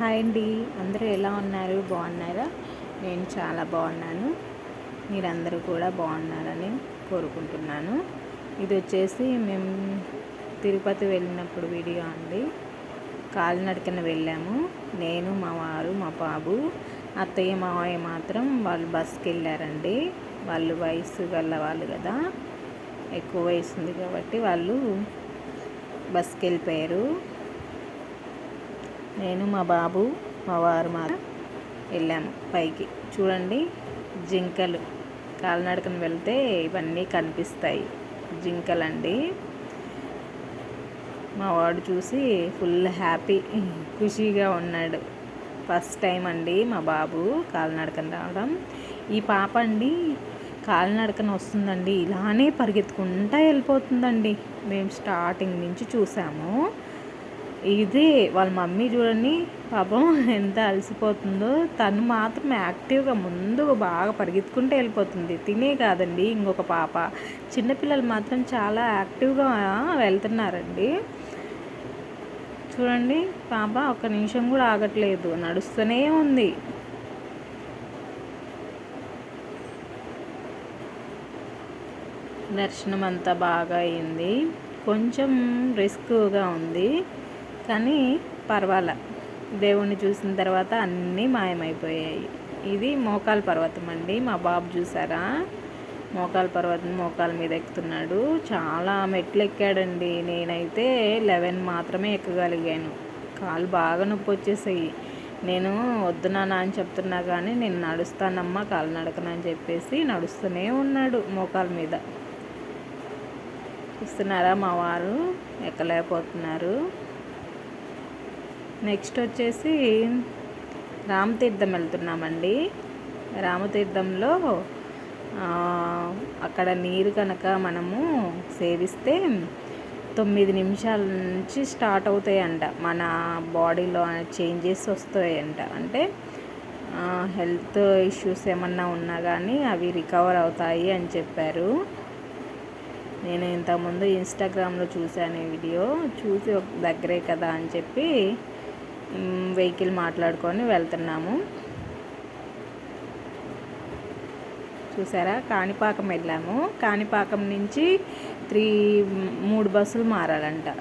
Hi అండి. అందరూ ఎలా ఉన్నారు? బాగున్నారా? నేను చాలా బాగున్నాను. మీరందరూ కూడా బాగున్నారని కోరుకుంటున్నాను. ఇది వచ్చేసి మేము తిరుపతి వెళ్ళినప్పుడు వీడియో అండి. కాలినడకన వెళ్ళాము. నేను మా వారు మా బాబు అత్తయ్య మావయ్య మాత్రం వాళ్ళు బస్కి వెళ్ళారండి. వాళ్ళు వయసు గల వాళ్ళు కదా. ఎక్కువ వయసు ఉంది కాబట్టి వాళ్ళు బస్కి వెళ్ళిపోయారు. నేను మా బాబు మా వారు మా వెళ్ళాము పైకి. చూడండి జింకలు. కాలినడకన వెళ్తే ఇవన్నీ కనిపిస్తాయి. జింకలండి. మా వాడు చూసి ఫుల్ హ్యాపీ ఖుషీగా ఉన్నాడు. ఫస్ట్ టైం అండి మా బాబు కాలినడకన రావడం. ఈ పాప అండి కాలినడకన వస్తుందండి. ఇలానే పరిగెత్తుకుంటా వెళ్ళిపోతుందండి. మేము స్టార్టింగ్ నుంచి చూసాము. ఇది వాళ్ళ మమ్మీ చూడండి పాపం ఎంత అలసిపోతుందో. తను మాత్రం యాక్టివ్గా ముందు బాగా పరిగెత్తుకుంటూ వెళ్ళిపోతుంది. తినే కాదండి ఇంకొక పాప. చిన్నపిల్లలు మాత్రం చాలా యాక్టివ్గా వెళ్తున్నారండి. చూడండి పాప ఒక్క నిమిషం కూడా ఆగట్లేదు. నడుస్తూనే ఉంది. దర్శనం అంతా బాగా అయింది. కొంచెం రిస్క్గా ఉంది. కానీ పర్వాలే. దేవుణ్ణి చూసిన తర్వాత అన్నీ మాయమైపోయాయి. ఇది మోకాల్ పర్వతం అండి. మా బాబు చూసారా? మోకాల పర్వతం మోకాల మీద ఎక్కుతున్నాడు. చాలా మెట్లు ఎక్కాడండి నేనైతే లెవెన్ మాత్రమే ఎక్కగలిగాను. కాలు బాగా నొప్పి వచ్చేసాయి నేను వద్దునా అని చెప్తున్నా కానీ నేను నడుస్తానమ్మా కాలు నడకనని చెప్పేసి నడుస్తూనే ఉన్నాడు మోకాల మీద. చూస్తున్నారా మా వారు? ఎక్కలేకపోతున్నారు. నెక్స్ట్ వచ్చేసి రామతీర్థం వెళ్తున్నామండి రామతీర్థంలో అక్కడ నీరు కనుక మనము సేవిస్తే తొమ్మిది నిమిషాల నుంచి స్టార్ట్ అవుతాయంట. మన బాడీలో చేంజెస్ వస్తాయంట. అంటే హెల్త్ ఇష్యూస్ ఏమన్నా ఉన్నా కానీ అవి రికవర్ అవుతాయి అని చెప్పారు. నేను ఇంతకుముందు ఇన్స్టాగ్రామ్లో చూశాను ఈ వీడియో. చూసి దగ్గరే కదా అని చెప్పి వెహికల్ మాట్లాడుకొని వెళ్తున్నాము. చూసారా? కాణిపాకం వెళ్ళాము. కాణిపాకం నుంచి త్రీ మూడు బస్సులు మారాలంట.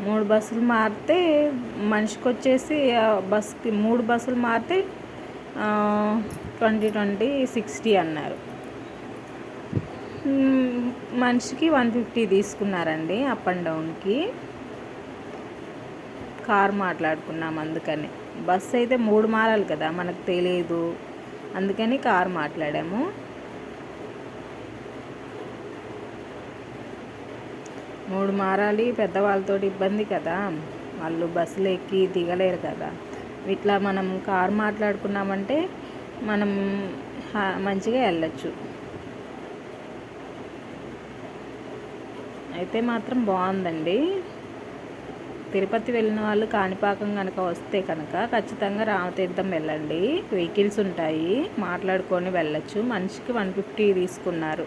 మూడు బస్సులు మారితే మనిషికి వచ్చేసి బస్కి మూడు బస్సులు మారితే ట్వంటీ ట్వంటీ సిక్స్టీ అన్నారు. మనిషికి వన్ ఫిఫ్టీ తీసుకున్నారండి అప్ అండ్ డౌన్కి. కార్ మాట్లాడుకున్నాం అందుకని. బస్ అయితే మూడు మారాలి కదా మనకు తెలియదు అందుకని కార్ మాట్లాడాము. మూడు మారాలి పెద్దవాళ్ళతో ఇబ్బంది కదా. వాళ్ళు బస్సులు ఎక్కి దిగలేరు కదా. ఇట్లా మనం కార్ మాట్లాడుకున్నామంటే మనం మంచిగా వెళ్ళచ్చు. అయితే మాత్రం బాగుందండి. తిరుపతి వెళ్ళిన వాళ్ళు కాణిపాకం కనుక వస్తే కనుక ఖచ్చితంగా రామతీర్థం వెళ్ళండి. వెహికల్స్ ఉంటాయి. మాట్లాడుకొని వెళ్ళచ్చు. మనిషికి వన్ ఫిఫ్టీ తీసుకున్నారు.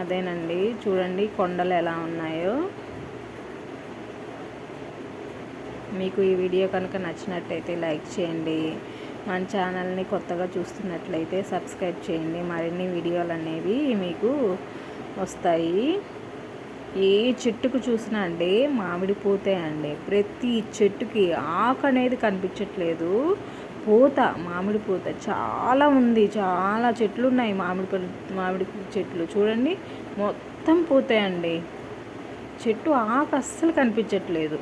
అదేనండి. చూడండి కొండలు ఎలా ఉన్నాయో. మీకు ఈ వీడియో కనుక నచ్చినట్టయితే లైక్ చేయండి. మన ఛానల్ని కొత్తగా చూస్తున్నట్లయితే సబ్స్క్రైబ్ చేయండి. మరిన్ని వీడియోలు అనేవి మీకు వస్తాయి. ఏ చెట్టుకు చూసినా అండి మామిడి పూతే అండి. ప్రతి చెట్టుకి ఆకు అనేది కనిపించట్లేదు. పూత మామిడి పూత చాలా ఉంది. చాలా చెట్లు ఉన్నాయి మామిడి మామిడి చెట్లు. చూడండి మొత్తం పూతాయండి చెట్టు ఆకు అస్సలు కనిపించట్లేదు.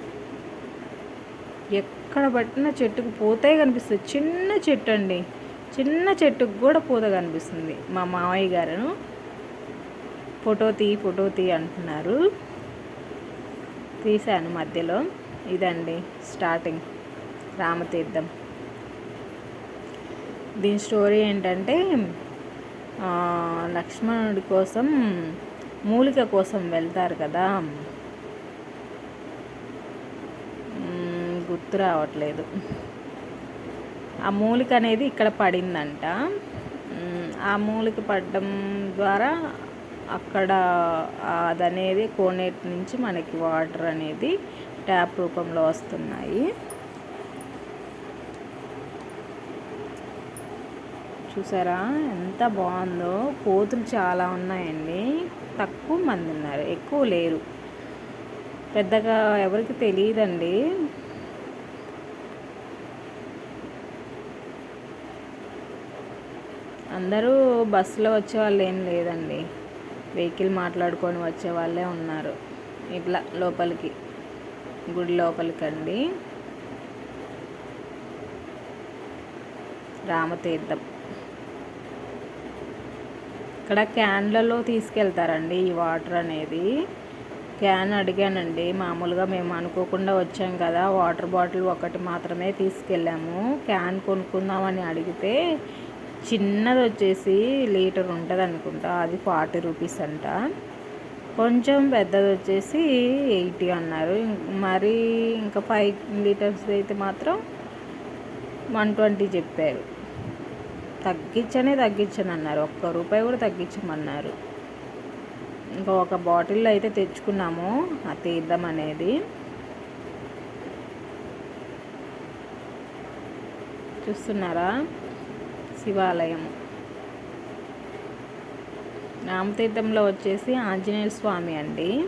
ఎక్కడ పట్టిన చెట్టుకు పూతే కనిపిస్తుంది. చిన్న చెట్టు అండి చిన్న చెట్టుకు కూడా పూత కనిపిస్తుంది. మా మామయ్య గారును ఫోటో తీ ఫోటో తీ అంటున్నారు. తీశాను మధ్యలో. ఇదండి స్టార్టింగ్. రామతీర్థం. దీని స్టోరీ ఏంటంటే లక్ష్మణుడి కోసం మూలిక కోసం వెళ్తారు కదా. గుర్తు రావట్లేదు. ఆ మూలిక అనేది ఇక్కడ పడిందంట. ఆ మూలిక పడడం ద్వారా అక్కడ అదనేది కోనేటి నుంచి మనకి వాటర్ అనేది ట్యాప్ రూపంలో వస్తున్నాయి. చూసారా? ఎంత బాగుందో? కోతులు చాలా ఉన్నాయండి. తక్కువ మంది ఉన్నారు. ఎక్కువ లేరు. పెద్దగా ఎవరికి తెలియదండి. అందరూ బస్సులో వచ్చే వాళ్ళు ఏం లేదండి. వెహికల్ మాట్లాడుకొని వచ్చే వాళ్ళే ఉన్నారు. ఇట్లా లోపలికి గుడి లోపలికండి. రామతీర్థం. ఇక్కడ క్యాన్లలో తీసుకెళ్తారండి ఈ వాటర్ అనేది. క్యాన్ అడిగానండి మామూలుగా మేము అనుకోకుండా వచ్చాం కదా వాటర్ బాటిల్ ఒకటి మాత్రమే తీసుకెళ్ళాము. క్యాన్ కొనుక్కుందామని అడిగితే చిన్నది వచ్చేసి లీటర్ ఉంటుంది అనుకుంటా అది ఫార్టీ రూపీస్ అంట. కొంచెం పెద్దది వచ్చేసి ఎయిటీ అన్నారు. మరి ఇంకా ఫైవ్ లీటర్స్ అయితే మాత్రం వన్ ట్వంటీ చెప్పారు. తగ్గించనే తగ్గించను అన్నారు ఒక్క రూపాయి కూడా తగ్గించమన్నారు. ఇంకా ఒక బాటిల్ అయితే తెచ్చుకున్నాము ఆ తీర్థం అనేది. చూస్తున్నారా? శివాలయం రామతీర్థంలో వచ్చేసి ఆంజనేయ స్వామి అండి.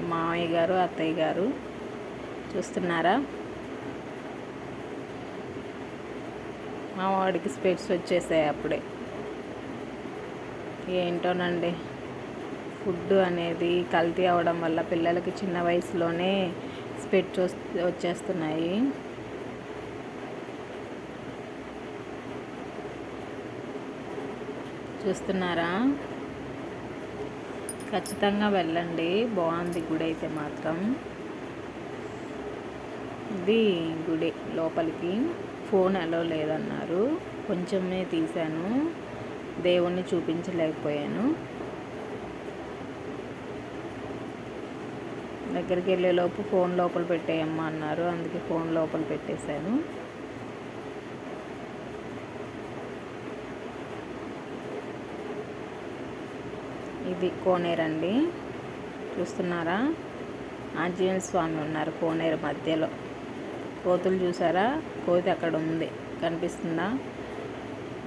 మామయ్య గారు అత్తయ్య గారు చూస్తున్నారా? మా వాడికి స్పెట్స్ వచ్చేసాయి అప్పుడే. ఏంటోనండి? ఫుడ్ అనేది కల్తీ అవ్వడం వల్ల పిల్లలకి చిన్న వయసులోనే స్పెట్స్ వచ్చేస్తున్నాయి. చూస్తున్నారా? ఖచ్చితంగా వెళ్ళండి. బాగుంది గుడి అయితే మాత్రం. ఇది గుడి లోపలికి. ఫోన్ అలో లేదన్నారు. కొంచెమే తీశాను. దేవుణ్ణి చూపించలేకపోయాను. దగ్గరికి వెళ్ళేలోపు ఫోన్ లోపల పెట్టేయమ్మా అన్నారు. అందుకే ఫోన్ లోపల పెట్టేశాను. ఇది కోనేరండి చూస్తున్నారా? ఆంజనేయ స్వామి ఉన్నారు కోనేరు మధ్యలో. కోతులు చూసారా? కోతి అక్కడ ఉంది. కనిపిస్తుందా?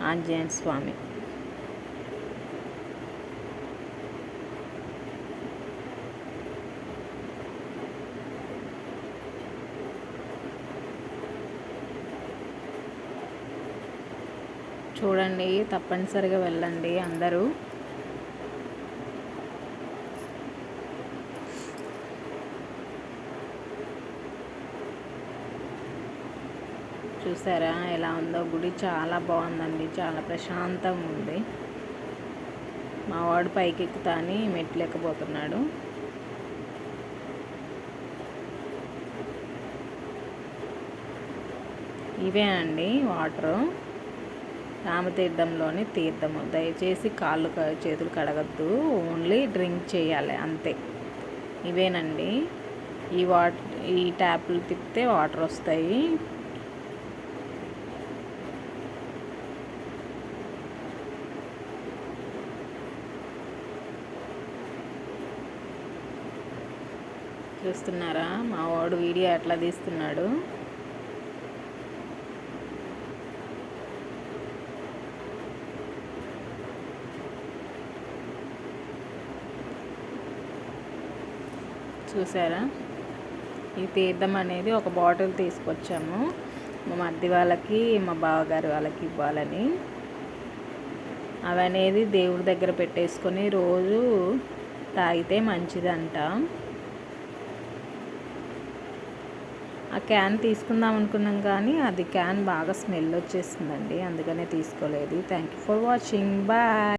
ఆంజనేయ స్వామి. చూడండి తప్పనిసరిగా వెళ్ళండి అందరూ. చూసారా ఎలా ఉందో గుడి చాలా బాగుందండి చాలా ప్రశాంతంగా ఉంది. మా వాడు పైకి ఎక్కుతా అని మెట్లు ఎక్కబోతున్నాడు ఇవే అండి వాటరు. రామతీర్థంలోని తీర్థము. దయచేసి కాళ్ళు చేతులు కడగద్దు. ఓన్లీ డ్రింక్ చేయాలి అంతే. ఇవేనండి. ఈ వాట్ ఈ ట్యాప్లు తిప్పితే వాటర్ వస్తాయి. చూస్తున్నారా? మా వాడు వీడియో ఎట్లా తీస్తున్నాడు? చూసారా? ఈ తీర్థం అనేది ఒక బాటిల్ తీసుకొచ్చాము. మా మధ్య వాళ్ళకి మా బావగారి వాళ్ళకి ఇవ్వాలని. అవి అనేది దేవుడి దగ్గర పెట్టేసుకొని రోజు తాగితే మంచిదంట. ఆ క్యాన్ తీసుకుందాం అనుకున్నాం కానీ అది క్యాన్ బాగా స్మెల్ వచ్చేసిందండి. అందుకనే తీసుకోలేదు. Thank you for watching. Bye.